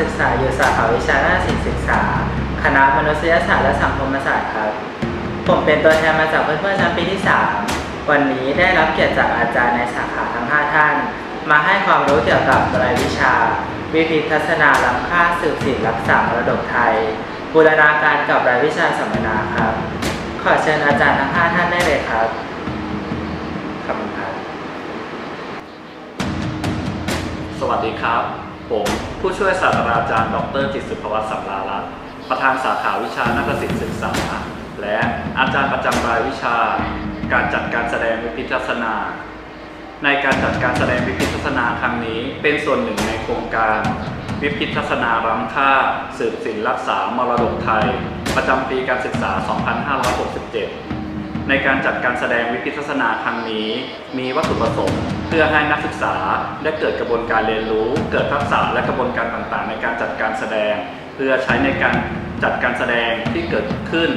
ศึกษาอยู่สาขาวิชาหน้าศิลป์ศึกษา คณะมนุษยศาสตร์และสังคมศาสตร์ครับ ผมเป็นตัวแทนมาจากเพื่อนๆชั้นปีที่ 3 วันนี้ได้รับเกียรติจากอาจารย์ในสาขาทั้ง 5 ท่าน มาให้ความรู้เกี่ยวกับรายวิชา วิพิทัศนาล้ำค่าสืบศิลป์รักษามรดกไทย บูรณาการกับรายวิชาสัมมนาครับ ขอเชิญอาจารย์ทั้ง 5 ท่านได้เลยครับขอบคุณครับสวัสดีครับ ผมผู้ช่วยศาสตราจารย์ ดรจิตสุภวัฒน์สัมรารัตน์ประธานสาขาวิชานาฏศิลป์ศึกษา และอาจารย์ประจำรายวิชา การจัดการแสดงวิพิทัศนา ในการจัดการแสดงวิพิทัศนาครั้งนี้เป็นส่วนหนึ่งในโครงการ วิพิทัศนาร้ำค่า สืบศิลป์รักษามรดกไทย ประจำปีการศึกษา 2567 ในการจัดการแสดงวิพิทัศนาครั้งนี้ มีวัตถุประสงค์ เพื่อให้นักศึกษาได้เกิดกระบวนการเรียนรู้ เกิดทักษะและกระบวนการต่างๆ ในการจัดการแสดง เพื่อใช้ในการจัดการแสดงที่เกิดขึ้น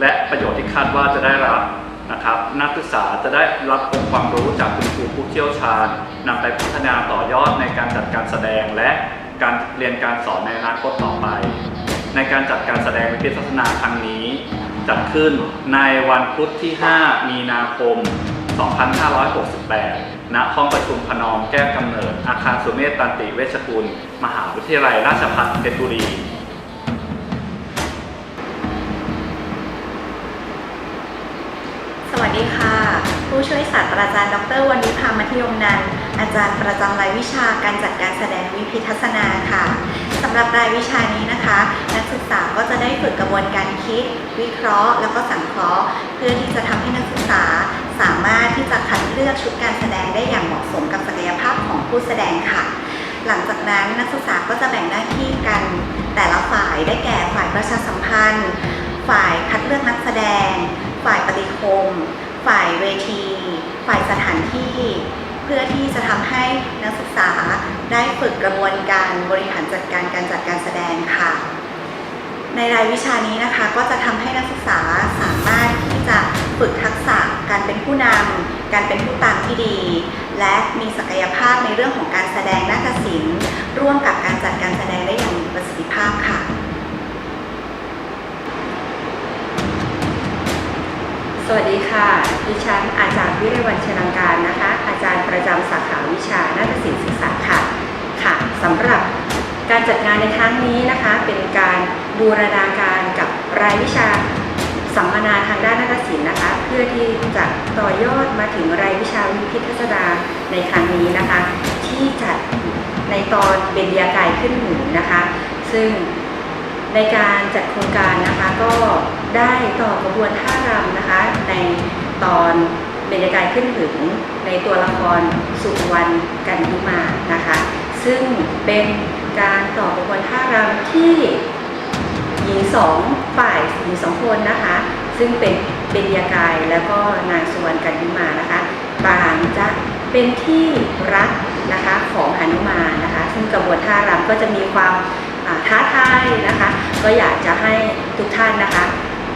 และประโยชน์ที่คาดว่าจะได้รับนะครับนักศึกษาจะได้รับองค์ความรู้จากคุณครูผู้เชี่ยวชาญนำไปพัฒนาต่อยอดในการจัดการแสดงและการเรียนการสอนในอนาคตต่อไป ในการจัดการแสดงวิพิทัศนาครั้งนี้ จัดขึ้นในวันพุธที่ 5 มีนาคม 2568 ณ ห้องประชุมพนอมแก้วกำเนิด อาคารสุเมธตันติเวชกุล มหาวิทยาลัยราชภัฏเพชรบุรีสวัสดีค่ะ ผู้ช่วยศาสตราจารย์ ดรวันวิพามัธยมนันอาจารย์ประจำรายวิชาการจัดการแสดงวิพิทัศนาค่ะ สำหรับรายวิชานี้นะคะ นักศึกษาก็จะได้ฝึกกระบวนการคิด วิเคราะห์ แล้วก็สังเคราะห์ เพื่อที่จะทำให้นักศึกษาสามารถที่จะคัดเลือกชุดการแสดงได้อย่างเหมาะสมกับศักยภาพของผู้แสดงค่ะ หลังจากนั้นนักศึกษาก็จะแบ่งหน้าที่กันแต่ละฝ่ายได้แก่ฝ่ายประชาสัมพันธ์ ฝ่ายคัดเลือกนักแสดง ฝ่ายปฏิคม ฝ่ายเวที ฝ่ายสถานที่ เพื่อที่จะทำให้นักศึกษาได้ฝึกกระบวนการบริหารจัดการการจัดการแสดงค่ะ ในรายวิชานี้นะคะก็จะทำให้นักศึกษาสามารถที่จะฝึกทักษะการเป็นผู้นำการเป็นผู้ตามที่ดี และมีศักยภาพในเรื่องของการแสดงนาฏศิลป์ร่วมกับการจัดการแสดงได้อย่างมีประสิทธิภาพค่ะ สวัสดีค่ะ ดิฉันอาจารย์วิริวันชลังการนะคะ อาจารย์ประจำสาขาวิชานาฏศิลป์ศึกษาค่ะ ค่ะสำหรับการจัดงานในครั้งนี้นะคะ เป็นการบูรณาการกับรายวิชาสัมมนาทางด้านนาฏศิลป์นะคะ เพื่อที่จะต่อยอดมาถึงรายวิชาวิพิทัศนาในครั้งนี้นะคะ ที่จัดในตอนเบญยากายขึ้นหูนะคะ ซึ่ง ในการจัดโครงการนะคะก็ได้ต่อกระบวนท่ารำนะคะ ในตอนเบญกายขึ้นถึงในตัวละครสุวรรณกันยุมานะคะ ซึ่งเป็นการต่อกระบวนท่ารำที่หญิงสองฝ่ายหญิงสองคนนะคะ ซึ่งเป็นเบญจกายแล้วก็นางสุวรรณกันยุมานะคะปางจะเป็นที่รักนะคะของหนุมานนะคะ ซึ่งกระบวนท่ารำก็จะมีความ ท้าทายนะคะ ก็อยากจะให้ทุกท่านนะคะ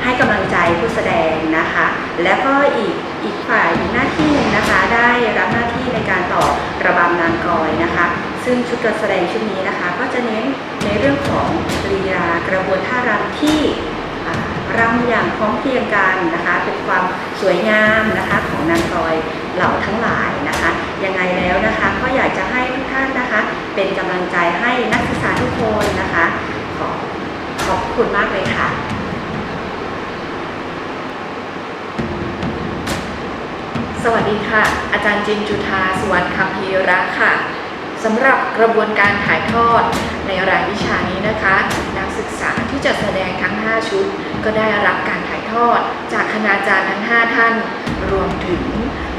ให้กำลังใจผู้แสดงนะคะ แล้วก็อีกอีกฝ่ายอีกหน้าที่หนึ่งนะคะ ได้รับหน้าที่ในการต่อระบำนางกอยนะคะ ซึ่งชุดการแสดงชุดนี้นะคะ ก็จะเน้นในเรื่องของลีลากระบวนท่ารำที่รำอย่างพร้อมเพรียงกันนะคะ เป็นความสวยงามนะคะของนางกอย เหล่าทั้งหลายนะคะ ยังไงแล้วนะคะก็อยากจะให้ทุกท่านนะคะ เป็นกำลังใจให้นักศึกษาทุกคนนะคะ ขอขอบคุณมากเลยค่ะสวัสดีค่ะ อาจารย์จินจุธาสุวรรณคำพีระค่ะสำหรับกระบวนการถ่ายทอดในรายวิชานี้นะคะ นักศึกษาที่จะแสดงทั้ง 5 ชุด ก็ได้รับการถ่ายทอดจากคณาจารย์ทั้ง 5 ท่าน รวมถึง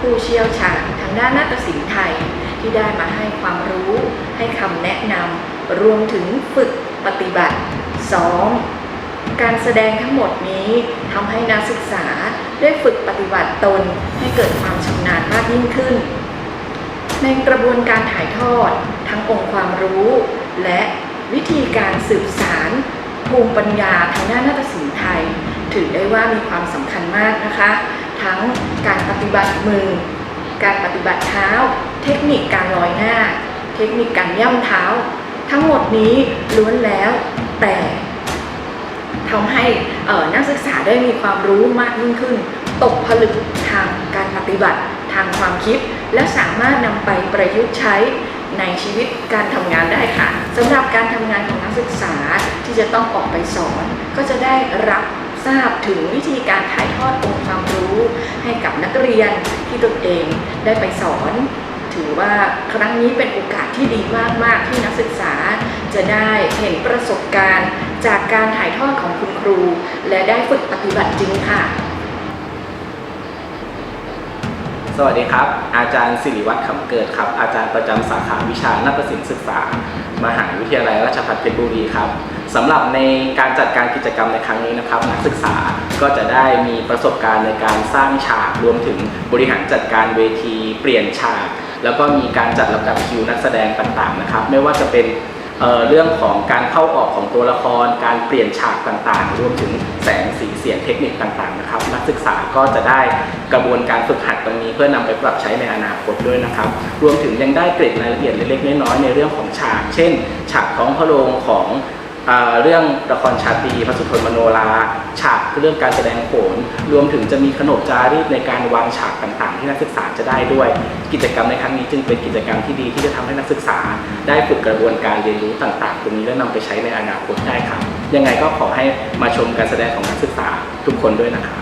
ผู้เชี่ยวชาญทางด้านนาฏศิลป์ไทย ที่ได้มาให้ความรู้ ให้คำแนะนำรวมถึงฝึกปฏิบัติซ้อมการแสดงทั้งหมดนี้ทำให้นักศึกษาได้ฝึกปฏิบัติตนให้เกิดความชำนาญมากยิ่งขึ้น ในกระบวนการถ่ายทอดทั้งองค์ความรู้ และวิธีการสืบสารภูมิปัญญาทางด้านนาฏศิลป์ไทย ถือได้ว่ามีความสำคัญมากนะคะ ทั้งการปฏิบัติมือ การปฏิบัติเท้า เทคนิคการลอยหน้า เทคนิคการย่ำเท้า ทั้งหมดนี้ล้วนแล้วแต่ทำให้นักศึกษาได้มีความรู้มากยิ่งขึ้น ตกผลึกทางการปฏิบัติทางความคิด และสามารถนำไปประยุกต์ใช้ในชีวิตการทำงานได้ค่ะสำหรับการทำงานของนักศึกษาที่จะต้องออกไปสอน ก็จะได้รับ ทราบถึงวิธีการถ่ายทอดองค์ความรู้ ให้กับนักเรียนที่ตนเองได้ไปสอน ถือว่าครั้งนี้เป็นโอกาสที่ดีมาก ๆ ที่นักศึกษาจะได้เห็นประสบการณ์จากการถ่ายทอดของคุณครู และได้ฝึกปฏิบัติจริงค่ะสวัสดีครับ อาจารย์สิริวัฒน์ขำเกิดครับ อาจารย์ประจำสาขาวิชานาฏศิลป์ศึกษา มหาวิทยาลัยราชภัฏเพชรบุรีครับ สำหรับในการจัดการกิจกรรมในครั้งนี้นะครับ นักศึกษาก็จะได้มีประสบการณ์ในการสร้างฉากรวมถึงบริหารจัดการเวที เปลี่ยนฉาก แล้วก็มีการจัดลำดับคิวนักแสดงต่างๆนะครับ ไม่ว่าจะเป็นเเรื่องของการเข้าออกของตัวละคร การเปลี่ยนฉากต่างๆ รวมถึงแสงสีเสียงเทคนิคต่างๆนะครับ นักศึกษาก็จะได้กระบวนการฝึกหัดตรงนี้ เพื่อนำไปปรับใช้ในอนาคตด้วยนะครับ รวมถึงยังได้เกร็ดรายละเอียดเล็กๆน้อยๆในเรื่องของฉาก เช่น ฉากท้องพระโรงของ เรื่องละครชาตรีพระสุทนมโนราฉากเรื่องการแสดงโขนรวมถึงจะมีขนบจารีตในการวางฉากต่างๆ ที่นักศึกษาจะได้ด้วย กิจกรรมในครั้งนี้จึงเป็นกิจกรรมที่ดีที่จะทำให้นักศึกษา ได้ฝึกกระบวนการเรียนรู้ต่างๆ ตรงนี้และนำไปใช้ในอนาคตได้ครับยังไงก็ขอให้มาชมการแสดงของนักศึกษาทุกคนด้วยนะครับ